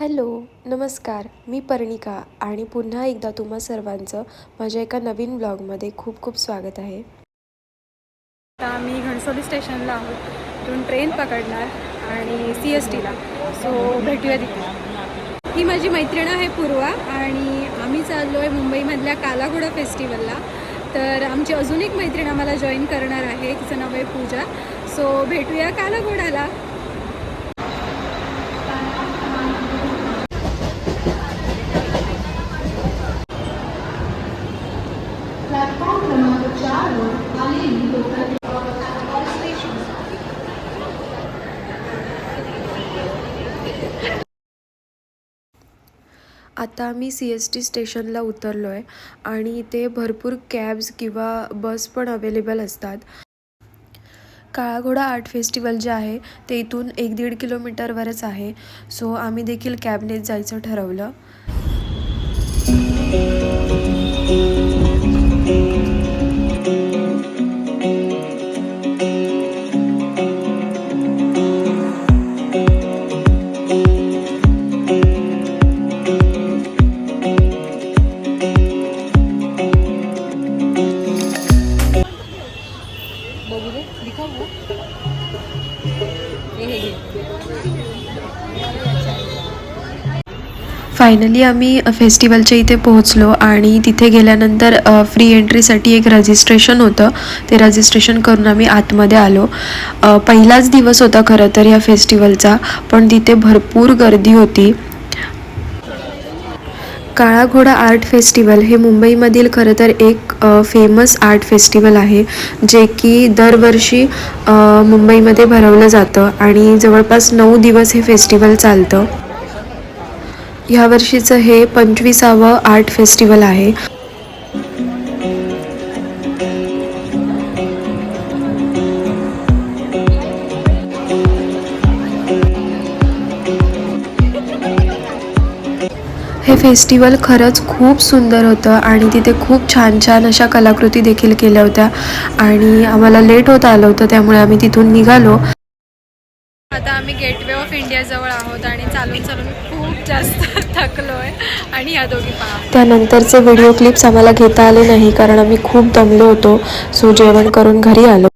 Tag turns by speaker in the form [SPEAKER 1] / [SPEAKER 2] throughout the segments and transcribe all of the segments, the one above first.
[SPEAKER 1] Hello नमस्कार. मी पर्णिका आणि पुन्हा एकदा तुम्हा सर्वांचं माझ्या एका नवीन ब्लॉगमध्ये खूप खूप स्वागत आहे.
[SPEAKER 2] आता आम्ही घणसोली स्टेशनला आहोत. तिथून ट्रेन पकडणार आणि सी एस टीला. सो भेटूया तिथे. ही माझी मैत्रीण आहे पूर्वा आणि आम्ही चाललो आहे मुंबईमधल्या कालाघोडा फेस्टिवलला. तर आमची अजून एक मैत्रीण आम्हाला जॉईन करणार आहे. तिचं नाव आहे पूजा. सो भेटूया कालाघोडाला.
[SPEAKER 1] आता आम्ही सी एस टी स्टेशनला उतरलो आहे आणि इथे भरपूर कॅब्स किंवा बस पण अवेलेबल असतात. काळाघोडा आर्ट फेस्टिवल जे आहे ते इथून एक दीड किलोमीटरवरच आहे. सो आम्ही देखील कॅबनेच जायचं ठरवलं. फायनली आम्ही फेस्टिवलच्या इथे पोहोचलो आणि तिथे गेल्यानंतर फ्री एंट्रीसाठी एक रजिस्ट्रेशन होतं. ते रजिस्ट्रेशन करून आम्ही आतमध्ये आलो. पहिलाच दिवस होता खरं तर या फेस्टिवलचा पण तिथे भरपूर गर्दी होती. काळा घोडा आर्ट फेस्टिवल हे मुंबईमधील खरं तर एक फेमस आर्ट फेस्टिवल आहे जे की दरवर्षी मुंबईमध्ये भरवलं जातं आणि जवळपास नऊ दिवस हे फेस्टिवल चालतं. ह्या वर्षीचं हे पंचवीसावं आर्ट फेस्टिवल आहे. हे फेस्टिवल खरंच खूप सुंदर होतं आणि तिथे खूप छान छान अशा कलाकृती देखील केल्या होत्या. आणि आम्हाला लेट होत आलं होतं त्यामुळे आम्ही तिथून निघालो.
[SPEAKER 2] आता आम्ही गेटवे ऑफ इंडियाजवळ आहोत आणि चालून चालून खूप जास्त थकलो आहे आणि या दोघी
[SPEAKER 1] त्यानंतरचे व्हिडिओ क्लिप्स आम्हाला घेता आले नाही कारण आम्ही खूप दमलो होतो. सो जेवण करून घरी आलो.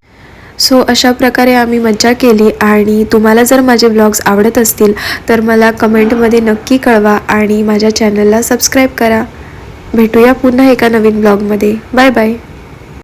[SPEAKER 1] सो अशा प्रकारे आम्ही मज्जा केली आणि तुम्हाला जर माझे ब्लॉग्स आवडत असतील तर मला कमेंटमध्ये नक्की कळवा आणि माझ्या चॅनलला सबस्क्राईब करा. भेटूया पुन्हा एका नवीन ब्लॉगमध्ये बाय बाय